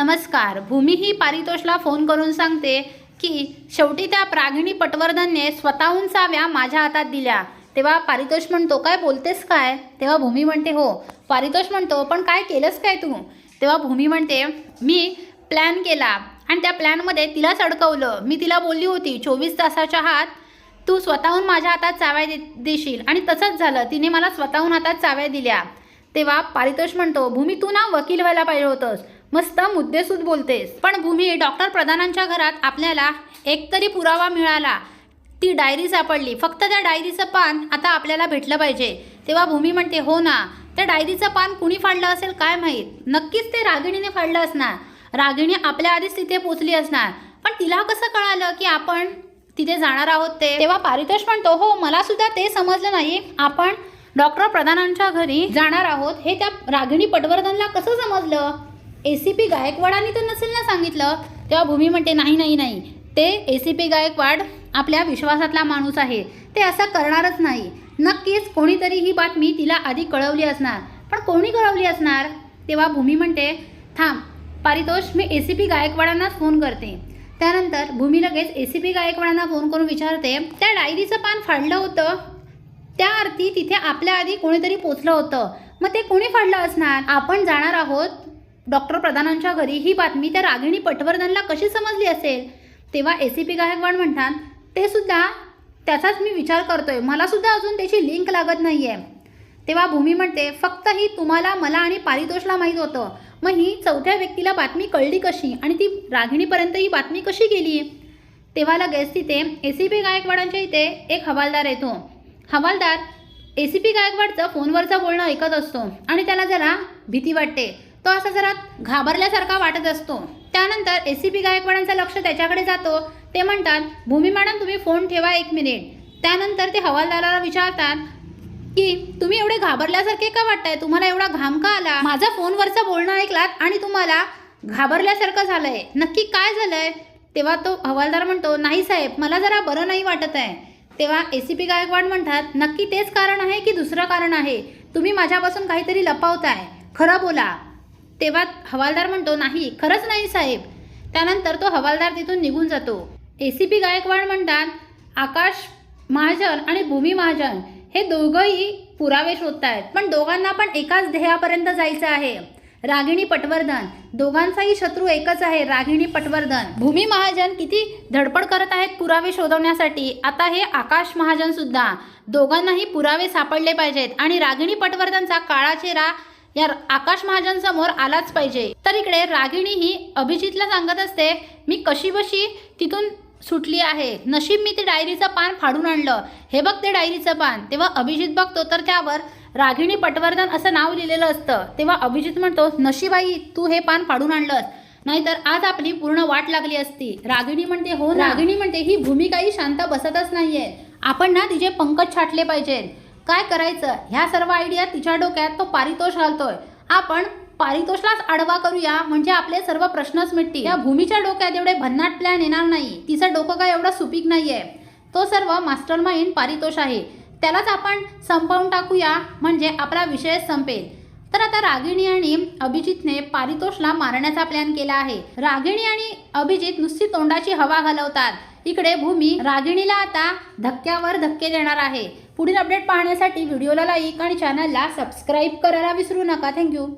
नमस्कार. भूमी ही पारितोषला फोन करून सांगते की शेवटी त्या प्रागिणी पटवर्धनने स्वतःहून चाव्या माझ्या हातात दिल्या. तेव्हा पारितोष म्हणतो काय बोलतेस काय? तेव्हा भूमी म्हणते हो. पारितोष म्हणतो पण काय केलंस काय तू? तेव्हा भूमी म्हणते मी प्लॅन केला आणि त्या प्लॅनमध्ये तिलाच अडकवलं. मी तिला बोलली होती चोवीस तासाच्या हात तू स्वतःहून माझ्या हातात चाव्या दे देशील आणि तसंच झालं. तिने मला स्वतःहून हातात चाव्या दिल्या. तेव्हा पारितोष म्हणतो भूमी तू ना वकील व्हायला पाहिजे होतंस. मस्त मुद्देसूद बोलतेस. पण भूमी डॉक्टर प्रधानांच्या घरात आपल्याला एकतरी पुरावा मिळाला. ती डायरी सापडली. फक्त त्या डायरीचं पान आता आपल्याला भेटलं पाहिजे. तेव्हा भूमी म्हणते हो ना त्या डायरीचं पान कुणी फाडलं असेल काय माहीत? नक्कीच ते रागिणीने फाडलं असणार. रागिणी आपल्या आधीच तिथे पोचली असणार. पण तिला कसं कळालं की आपण तिथे जाणार आहोत ते? तेव्हा पारितोष म्हणतो हो मला सुद्धा ते समजलं नाही. आपण डॉक्टर प्रधानांच्या घरी जाणार आहोत. हे त्या रागिणी पटवर्धनला कसं समजलं? ए सी पी गायकवाडांनी तर नसेल ना सांगितलं? तेव्हा भूमी म्हणते नाही नाही नाही. ते ए सी पी गायकवाड आपल्या विश्वासातला माणूस आहे. ते असं करणारच नाही. नक्कीच कोणीतरी ही बातमी तिला आधी कळवली असणार. पण कोणी कळवली असणार? तेव्हा भूमी म्हणते थांब पारितोष मी ए सी पी गायकवाडांनाच फोन करते. त्यानंतर भूमी लगेच ए सी पी गायकवाडांना फोन करून विचारते त्या डायरीचं पान फाडलं होतं? त्या अर्थी तिथे आपल्या आधी कोणीतरी पोचलं होतं. मग ते कोणी फाडलं असणार? आपण जाणार आहोत डॉक्टर प्रधानांच्या घरी ही बातमी त्या रागिणी पटवर्धनला कशी समजली असेल? तेव्हा ए सी पी गायकवाड म्हणतात ते सुद्धा त्याचाच मी विचार करतोय. मलासुद्धा अजून त्याची लिंक लागत नाही आहे तेव्हा भूमी म्हणते फक्त ही तुम्हाला मला आणि पारितोषला माहीत होतं. मग ही चौथ्या व्यक्तीला बातमी कळली कशी? आणि ती रागिणीपर्यंत ही बातमी कशी गेली? तेव्हा लगेच तिथे ए सी पी गायकवाडांच्या इथे एक हवालदार येतो. हवालदार ए सी पी गायकवाडचं फोनवरचं बोलणं ऐकत असतो आणि त्याला जरा भीती वाटते. तो असा जरा घाबरल्यासारखा वाटत असतो. त्यानंतर ए सी पी गायकवाडांचं लक्ष त्याच्याकडे जातो. ते म्हणतात भूमी मॅडम तुम्ही फोन ठेवा एक मिनिट. त्यानंतर ते हवालदाराला विचारतात की तुम्ही एवढे घाबरल्यासारखे का वाटताय? तुम्हाला एवढा घाम का आला? माझा फोनवरचं बोलणं ऐकलात आणि तुम्हाला घाबरल्यासारखं झालंय. नक्की काय झालंय? तेव्हा तो हवालदार म्हणतो नाही साहेब मला जरा बरं नाही वाटत आहे. तेव्हा ए सी पी गायकवाड म्हणतात नक्की तेच कारण आहे की दुसरं कारण आहे? तुम्ही माझ्यापासून काहीतरी लपवताय. खरं बोला. तेव्हा हवालदार म्हणतो नाही खरंच नाही साहेब. त्यानंतर तो हवालदार तिथून निघून जातो. ए सी पी गायकवाड म्हणतात आकाश महाजन आणि भूमी महाजन हे दोघंही पुरावे शोधत आहेत पण दोघांना पण एकाच ध्येयापर्यंत जायचं आहे. रागिणी पटवर्धन दोघांचाही शत्रू एकच आहे रागिणी पटवर्धन. भूमी महाजन किती धडपड करत आहेत पुरावे शोधवण्यासाठी? आता हे आकाश महाजन सुद्धा दोघांनाही पुरावे सापडले पाहिजेत आणि रागिणी पटवर्धनचा काळा चेहरा या आकाश महाजन समोर आलाच पाहिजे. तर इकडे रागिणी ही अभिजितला सांगत असते मी कशी बशी तिथून सुटली आहे. नशीब मी ते डायरीचं पान फाडून आणलं. हे बघ ते डायरीचं पान. तेव्हा अभिजित बघतो तर त्यावर रागिणी पटवर्धन असं नाव लिहिलेलं असतं. तेव्हा अभिजित म्हणतो नशीबाई तू हे पान फाडून आणलंस. नाहीतर आज आपली पूर्ण वाट लागली असती. रागिणी म्हणते हो रागिणी म्हणते ही भूमिकाही शांत बसतच नाहीये. आपण ना तिचे पंकज छाटले पाहिजेत. काय करायचं? ह्या सर्व आयडिया तिच्या डोक्यात तो पारितोष घालतोय. आपण पारितोषलाच आडवा करूया म्हणजे आपले सर्व प्रश्नच मिटतील. या भूमीच्या डोक्यात एवढे भन्नाट प्लॅन येणार नाही. तिचं डोकं काय एवढं सुपीक नाहीये? तो सर्व मास्टर माइंड पारितोष आहे. त्यालाच आपण संपवून टाकूया म्हणजे आपला विषय संपेल. तर आता रागिणी आणि अभिजितने पारितोषला मारण्याचा प्लॅन केला आहे. रागिणी आणि अभिजित नुसती तोंडाची हवा घालवतात. इकडे भूमी रागिणीला आता धक्क्यावर धक्के देणार आहे. पुढील अपडेट पाहण्यासाठी व्हिडिओला लाईक आणि चॅनलला सबस्क्राईब करायला विसरू नका. थँक्यू